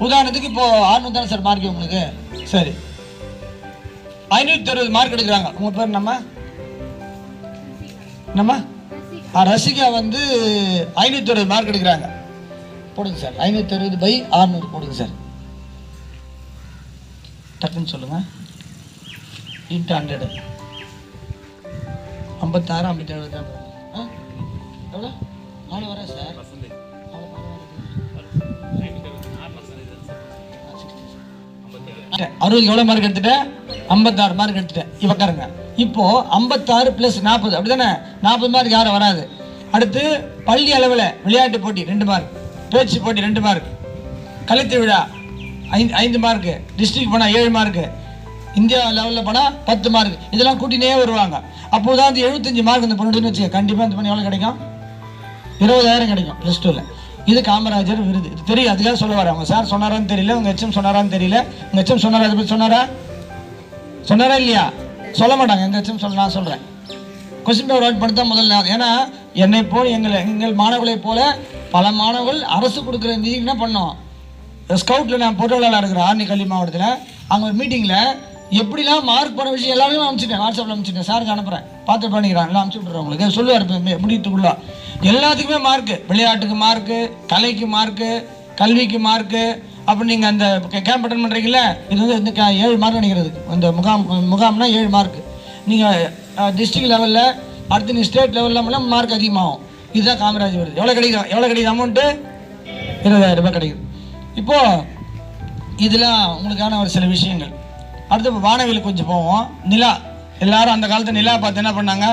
உதாரணத்துக்கு இப்போ ஆறுநூறு தானே சார் மார்க் உங்களுக்கு. சரி. ஐநூற்றி அறுபது மார்க் எடுக்கிறாங்க. உங்கள் பேர் நம்ம நம்ம ரசிகா வந்து ஐநூற்றி அறுபது மார்க் எடுக்கிறாங்க. போடுங்க சார். ஐநூற்றி அறுபது பை ஆறுநூறு போடுங்க சார். டக்குன்னு சொல்லுங்கள் இன்ட்டு ஹண்ட்ரடு ஐம்பத்தாறு ஐம்பத்தி எழுபது ஆ? எவ்வளோ? நாலு வரேன் சார். அறுபது எவ்வளோ மார்க் எடுத்துட்டேன்? ஐம்பத்தாறு மார்க் எடுத்துட்டேன். இவ உட்காருங்க இப்போ ஐம்பத்தாறு ப்ளஸ் நாற்பது அப்படிதானே நாற்பது மார்க் யாரும் வராது. அடுத்து பள்ளி அளவில் விளையாட்டு போட்டி ரெண்டு மார்க் பேச்சு போட்டி ரெண்டு மார்க் கழுத்து விழா ஐந்து ஐந்து மார்க்கு டிஸ்ட்ரிக்ட் போனால் ஏழு மார்க்கு இந்தியா லெவலில் போனால் பத்து மார்க் இதெல்லாம் கூட்டினே வருவாங்க. அப்போது தான் அந்த எழுபத்தஞ்சு மார்க் இந்த பொண்ணுன்னு வச்சுக்க. கண்டிப்பாக இந்த பண்ணி எவ்வளோ கிடைக்கும்? இருபதாயிரம் கிடைக்கும் ப்ளஸ் டூவில் இது காமராஜர் விருது. இது தெரியும் அதுக்காக சொல்ல அவங்க சார் சொன்னாரான்னு தெரியல உங்கள் எச்சம் சொன்னாரான்னு தெரியல. உங்கள் எச்சம் சொன்னாரா அதை பற்றி சொன்னாரா? சொன்னாரா இல்லையா? சொல்ல மாட்டாங்க எங்கள் எச்சம் சொல்ல நான் சொல்கிறேன் கொஸ்டின் பேப்பர் அவாய்ட் பண்ணி முதல்ல ஏன்னா என்னை போல் எங்களை எங்கள் மாணவர்களை போல பல மாணவர்கள் அரசு கொடுக்குற நிதி என்ன பண்ணோம் ஸ்கவுட்டில் நான் பொருளாளர் இருக்கிறேன் ஆர்னி கல்வி மாவட்டத்தில் அங்கே ஒரு மீட்டிங்கில் எப்படிலாம் மார்க் போகிற விஷயம் எல்லாமே அனுப்பிச்சிட்டேன். வாட்ஸ்அப்பில் அனுப்பிச்சிட்டேன். சாருக்கு அனுப்புகிறேன் பார்த்து பண்ணிக்கிறேன் எல்லாம் அனுப்பிச்சி விட்றேன் உங்களுக்கு சொல்லுவார் இப்போ எல்லாத்துக்குமே மார்க்கு விளையாட்டுக்கு மார்க்கு கலைக்கு மார்க்கு கல்விக்கு மார்க்கு அப்புறம் நீங்கள் அந்த கேம்ப் அட்டன் பண்ணுறீங்கள இது வந்து இந்த கே- ஏழு மார்க் நினைக்கிறது. அந்த முகாம் முகாம்னா ஏழு மார்க்கு நீங்கள் டிஸ்ட்ரிக்ட் லெவலில் அடுத்து நீ ஸ்டேட் லெவலில் மார்க் அதிகமாகும். இதுதான் காமராஜ் வருது. எவ்வளோ கிடைக்கும் எவ்வளோ கிடைக்குது அமௌண்ட்டு இருபதாயிரம் ரூபாய் கிடைக்குது. இப்போது இதெல்லாம் உங்களுக்கான ஒரு சில விஷயங்கள். அடுத்து வானவில் கொஞ்சம் போவோம். நிலா எல்லாரும் அந்த காலத்து நிலா பார்த்து என்ன பண்ணாங்க?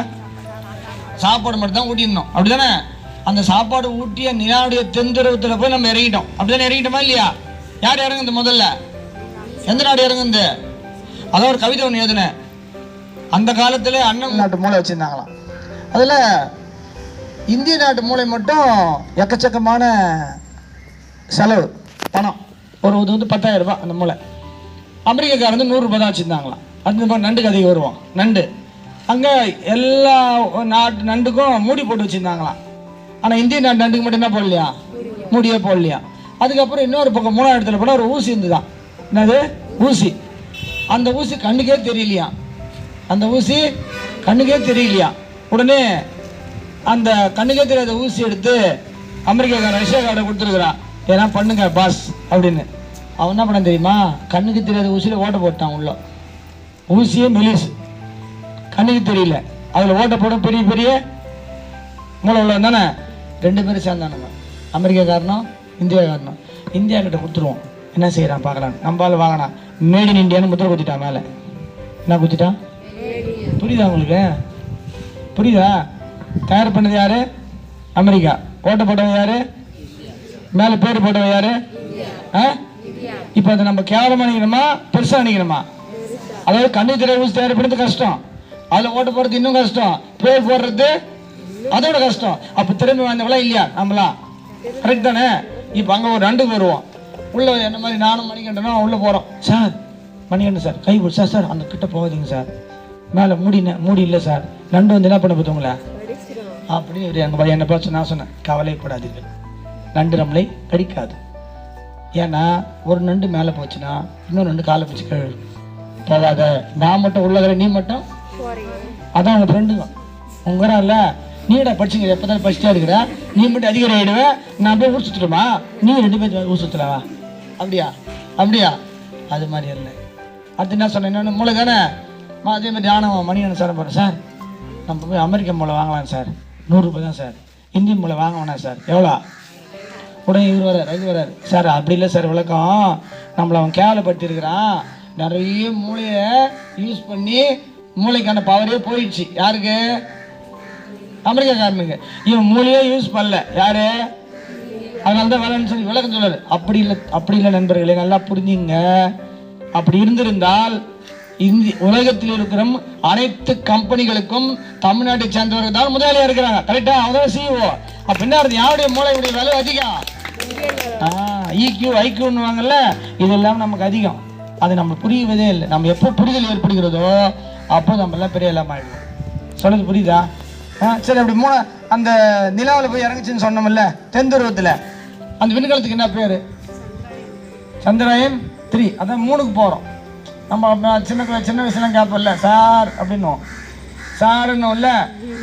சாப்பாடு மட்டும் தான் ஊட்டியிருந்தோம். அப்படிதானே அந்த சாப்பாடு ஊட்டிய நிலாவுடைய தென்துருவத்தில் போய் நம்ம இறங்கிட்டோம். அப்படிதானே இறங்கிட்டோமா இல்லையா? யார் இறங்குது முதல்ல? எந்த நாடு இறங்குது? அதான் ஒரு கவிதை ஒன்று எழுதுனேன். அந்த காலத்தில் அண்ணன் நாட்டு மூளை வச்சுருந்தாங்களாம். அதில் இந்திய நாட்டு மூளை மட்டும் எக்கச்சக்கமான செலவு பணம். ஒரு இது வந்து பத்தாயிரம் ரூபாய் அந்த மூளை. அமெரிக்காக்காரர் வந்து நூறுரூபா தான் வச்சுருந்தாங்களாம் அது மாதிரி நண்டு கதைக்கு வருவோம். நண்டு. அங்கே எல்லா நாட்டு நண்டுக்கும் மூடி போட்டு வச்சுருந்தாங்களாம் ஆனால் இந்திய நாட்டு நண்டுக்கு மட்டும் என்ன போடலையா? மூடியே போடலையா? அதுக்கப்புறம் இன்னொரு பக்கம் மூணாவது இடத்துல போனால் ஒரு ஊசி இருந்துதான் என்னது? ஊசி. அந்த ஊசி கண்ணுக்கே தெரியலையா? அந்த ஊசி கண்ணுக்கே தெரியலையா? உடனே அந்த கண்ணுக்கே தெரியாத ஊசி எடுத்து அமெரிக்காக்காரன் ரஷ்யாக்காரன் கொடுத்துருக்குறான் ஏன்னா பண்ணுங்க பாஸ் அப்படின்னு. அவன் என்ன பண்ண தெரியுமா? கண்ணுக்கு தெரியாத ஊசியில் ஓட்ட போட்டான் உள்ள. ஊசியே மெலிசு. கண்ணுக்கு தெரியல. அதில் ஓட்ட போட பெரிய பெரிய மூளை உள்ள தானே ரெண்டு பேரும் சேர்ந்தானுங்க அமெரிக்கா காரணம் இந்தியா காரணம் கிட்ட கொடுத்துருவோம். என்ன செய்கிறான் பார்க்கலாம். நம்பால் வாங்கினா மேட் இன் இந்தியான்னு முத்திரை குத்திட்டான் மேலே. என்ன குத்திட்டான்? புரியுதா உங்களுக்கு? புரியுதா? தயார் பண்ணது யாரு? அமெரிக்கா. ஓட்ட போட்டவன் யாரு? மேலே பேர் போட்டவன் யாரு? ஆ? இப்போ அதை நம்ம கேவலமா நினைக்கணுமா பெருசா நினைக்கணுமா அதாவது கண்ணு திரை ஊசி கஷ்டம். அதில் ஓட்ட போடுறது இன்னும் கஷ்டம். பேர் போடுறது அதோட கஷ்டம். அப்போ திறமை வாய்ந்தவங்களா இல்லையா? நம்மளாம் கரெக்ட் தானே? இப்போ அங்கே ஒரு ரெண்டுக்கு வருவோம். உள்ள என்ன மாதிரி நானும் மணிகண்டனும் உள்ளே போகிறோம் சார் மணிகண்டன் சார் கை பிடிச்சா சார் அந்த கிட்ட போகாதீங்க சார். மேலே மூடி ந- மூடி இல்லை சார். நண்டு வந்து என்ன பண்ண போதுங்களா அப்படின்னு இவர் எங்கள் என்னை பார்த்து நான் சொன்னேன். கவலைப்படாதீர்கள். நண்டு நம்மளை கடிக்காது ஏன்னா ஒரு நண்டு மேலே போச்சுன்னா இன்னொரு நண்டு காலை பிடிச்சி கழுவு போகாத நான் மட்டும் உள்ளகிற நீ மட்டும்? அதான் உங்கள் ஃப்ரெண்டு தான். உங்க இல்லை. நீடா படிச்சுங்க எப்போ தான் படிச்சுட்டே இருக்கிற நீ மட்டும் அதிகாரி ஆகிடுவேன் நான் போய் ஊர் சுற்றுட்டுமா நீ ரெண்டு பேர் ஊர் சுற்றலவா அப்படியா? அப்படியா? அது மாதிரி இல்லை. அடுத்து என்ன சொன்னேன்? இன்னொன்று மூளை தானே? அதே மாதிரி ஆனவன் மணியான சார் போகிறேன் சார். நம்ம போய் அமெரிக்க மூளை வாங்கலாம் சார். நூறுரூபா தான் சார். இந்தியன் மூளை வாங்க வேணாம் சார். எவ்வளோ? உடனே இவர் வரார் இது வரார் சார் அப்படி இல்லை சார் விளக்கம். நம்மளை அவன் கேவலப்படுத்தியிருக்கிறான். நிறைய மூளையை யூஸ் பண்ணி மூளைக்கான பவரே போயிடுச்சு. யாருக்கு? அமெரிக்காக்காரனுங்க இவன் மூளையே யூஸ் பண்ணல. யாரு? அதனால தான் வேலைன்னு சொல்லி விளக்கம் சொல்லாரு அப்படி இல்லை அப்படி இல்லை நண்பர்களே நல்லா புரிஞ்சுங்க. அப்படி இருந்திருந்தால் இந்தி உலகத்தில் இருக்கிற அனைத்து கம்பெனிகளுக்கும் தமிழ்நாட்டை சேர்ந்தவர்கள் தான் முதலாளியாக இருக்கிறாங்க. கரெக்டா? அவங்க சிஇஓ அப்போ என்ன அர்த்தம்? யாருடைய மூளையுடைய விலை அதிகம்? ஈக்யூ ஐக்யூன்னுவாங்கல்ல இதெல்லாம் நமக்கு அதிகம். அது நம்ம புரியவதே இல்லை. நம்ம எப்போ புரிதல் ஏற்படுகிறதோ அப்போ நம்ம எல்லாம் பெரிய எல்லாம் ஆயிடுவோம். சொல்லுது புரியுதா? ஆ சரி அப்படி மூணு அந்த நிலாவில் போய் இறங்குச்சுன்னு சொன்னோம்ல தென்துருவத்தில். அந்த விண்கலத்துக்கு என்ன பேர்? சந்திராயன் த்ரீ. அதான் மூணுக்கு போகிறோம் நம்ம சின்ன சின்ன வயசுலாம் கேட்போம்ல சார் அப்படின்னும் இல்லை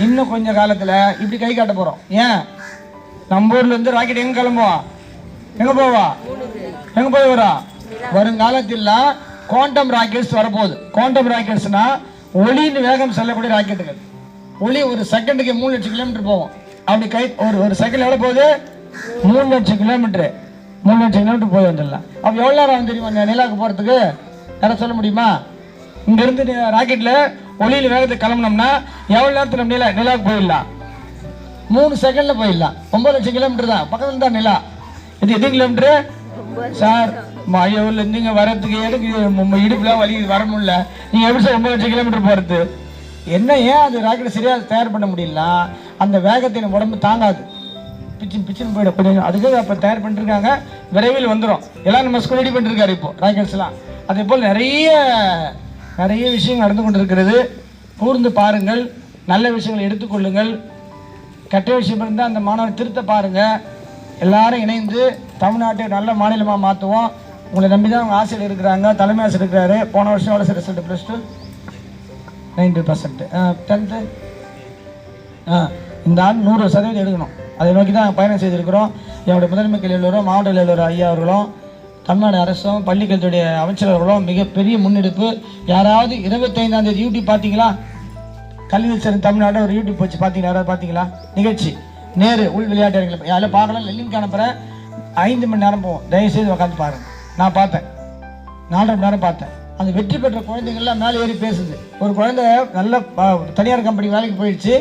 இன்னும் கொஞ்சம் காலத்தில் இப்படி கை காட்ட போகிறோம் ஏன்? நம்ம ஊர்லேருந்து ராக்கெட் எங்கே கிளம்புவா? எங்கே போவா? எங்கே போய் வரா வருங்காலத்தில் குவாண்டம் ராக்கெட்ஸ் வரப்போகுது. குவாண்டம் ராக்கெட்ஸ்னா ஒளியின் வேகம் செல்லக்கூடிய ராக்கெட்டுகள் ஒளி ஒரு செகண்டுக்கு மூணு லட்சம் கிலோமீட்டர் போகும். அப்படி கை ஒரு ஒரு செகண்ட் எவ்வளோ போகுது? மூணு லட்சம் கிலோமீட்டரு மூணு லட்சம் கிலோமீட்டர் போய் வந்துடலாம். அப்போ எவ்வளோ நேரம் ஆகும் தெரியுமா? நிலாவுக்கு போகிறதுக்கு யாரும் சொல்ல முடியுமா? இங்கேருந்து ராக்கெட்டில் ஒளியில் வேகத்தை கிளம்புனோம்னா எவ்வளோ நேரத்தில் நம்ம நிலா நிலாவுக்கு போயிடலாம்? மூணு செகண்டில் போயிடலாம். ஒம்பது லட்சம் கிலோமீட்டர் தான். பக்கத்தில் தான் நிலா. இது எத்தனை கிலோமீட்டரு சார் மழையில் இருந்து இங்கே வரத்துக்கு எனக்கு நம்ம இடுப்புலாம் வலி வர முடியல. நீங்கள் எப்படி சார் ஒம்பது லட்சம் கிலோமீட்டர் போகிறது என்ன ஏன் அது ராக்கெட் சரியாக தயார் பண்ண முடியல? அந்த வேகத்தை நம்ம உடம்பு தாங்காது. பிச்சின் பிச்சின் போயிடும் கொஞ்சம் அதுக்காக அப்போ தயார் பண்ணிருக்காங்க. விரைவில் வந்துடும் எல்லாம் நம்ம ஸ்கூல் ரெடி பண்ணிருக்காரு இப்போ ராக்கெட்ஸ்லாம் அதே போல் நிறைய நிறைய விஷயங்கள் நடந்து கொண்டிருக்கிறது. கூர்ந்து பாருங்கள். நல்ல விஷயங்களை எடுத்துக்கொள்ளுங்கள். கெட்ட விஷயம் இருந்தால் அந்த மாணவர் திருத்த பாருங்கள் எல்லாரும் இணைந்து தமிழ்நாட்டை நல்ல மாநிலமாக மாற்றுவோம் உங்களை நம்பி தான் அவங்க ஆசிரியர் இருக்கிறாங்க தலைமை ஆசிரியர் இருக்கிறாரு. போன வருஷம் எவ்வளோ result plus two ninety percent tenth ஆ இந்த ஆண்டு நூறு சதவீதம் எடுக்கணும். அதை நோக்கி தான் பயணம் செய்திருக்கிறோம். என்னுடைய முதன்மை கல்வியாளரும் மாவட்ட கல்வியாளர் ஐயா அவர்களும் தமிழ்நாடு அரசும் பள்ளிக்கல்வியுடைய அமைச்சர்களும் மிகப்பெரிய முன்னெடுப்பு. யாராவது இருபத்தைந்தாம் தேதி யூடியூப் பார்த்தீங்களா? கல்வி சரண் தமிழ்நாடு ஒரு யூடியூப் வச்சு பார்த்தீங்களா யாராவது பார்த்தீங்களா நிகழ்ச்சி. நேரு உள் விளையாட்டு அரங்கில் யாரும் பார்க்கலாம் லிங்க் அனுப்புகிறேன் ஐந்து மணி நேரம் போகும் தயவுசெய்து உட்காந்து பாருங்கள் நான் பார்த்தேன். நாலரை மணி நேரம் பார்த்தேன். அந்த வெற்றி பெற்ற குழந்தைங்கள்லாம் மேலே ஏறி பேசுது. ஒரு குழந்தை நல்ல தனியார் கம்பெனி வேலைக்கு போயிடுச்சு.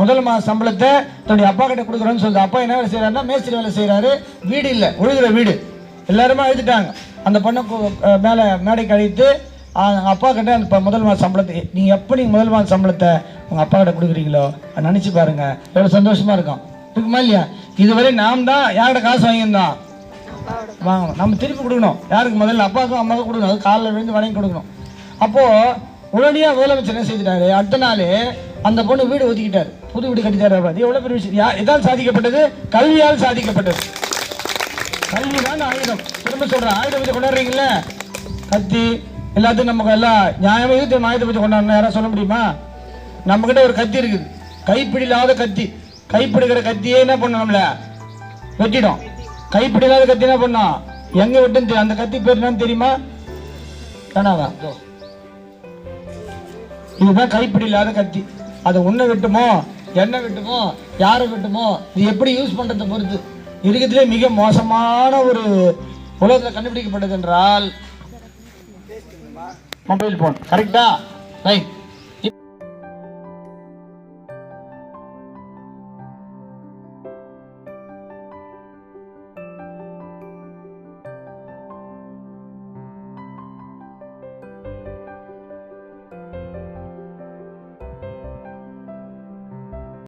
முதல் மாத சம்பளத்தை தன்னுடைய அப்பா கிட்ட கொடுக்குறோன்னு சொல்லுது. அப்பா என்ன வேலை செய்கிறாருன்னா மேஸ்திரி வேலை செய்கிறாரு வீடு இல்லை உழுகிற வீடு. எல்லாருமே அழுதுட்டாங்க. அந்த பொண்ணை மேலே மேடைக்கு அழைத்து ஆ, அப்பா கிட்ட அந்த முதல் மாத சம்பளத்தை நீங்கள் எப்போ நீங்கள் முதல் மாத சம்பளத்தை உங்கள் அப்பா கிட்ட கொடுக்குறீங்களோ நினச்சி பாருங்க. எவ்வளோ சந்தோஷமாக இருக்கும். இருக்குமா இல்லையா? இதுவரை நாம் தான் யார்கிட்ட காசு வாங்கியிருந்தோம்? வாங்கணும் நம்ம திருப்பி கொடுக்கணும். யாருக்கு? முதல்ல அப்பாவுக்கும் அம்மாவுக்கும் கொடுக்கணும். அது காலில் விழுந்து வணங்கி கொடுக்கணும். அப்போது உடனடியாக முதலமைச்சர் என்ன செய்துட்டாரு? அடுத்த நாள் அந்த பொண்ணு வீடு ஒதுக்கிட்டார். புது வீடு கட்டித்தார் அது எவ்வளோ பெரிய விஷயம். யா- எதால் சாதிக்கப்பட்டது? கல்வியால் சாதிக்கப்பட்டது. கல்வி தான் ஆயுதம். திரும்ப சொல்கிறேன் ஆயுதம் பற்றி கொண்டாடுறீங்களே கத்தி எல்லாத்தையும் நமக்கு எல்லாம் நியாயமாக இது ஆயுதம் பற்றி கொண்டாடணும் யாராவது சொல்ல முடியுமா? நம்மக்கிட்ட ஒரு கத்தி இருக்குது. கைப்பிடி இல்லாத கத்தி. கைப்பிடிக்கிற கத்தியே என்ன பண்ணணும்ல வெட்டிடும். கைப்பிடி இல்லாத கத்தி என்ன பண்ணோம்? எங்க விட்டுன்னு அந்த கத்தி பேர் என்னன்னு தெரியுமா? கனவா. இதுதான் கைப்பிடி இல்லாத கத்தி. அது உன்னை விட்டுமோ? என்ன விட்டுமோ? யாரை விட்டுமோ? இது எப்படி யூஸ் பண்றதை பொறுத்து. இருக்கிறதுலே மிக மோசமான ஒரு உலகத்தில் கண்டுபிடிக்கப்பட்டது என்றால் மொபைல் போன் கரெக்டா ரைட்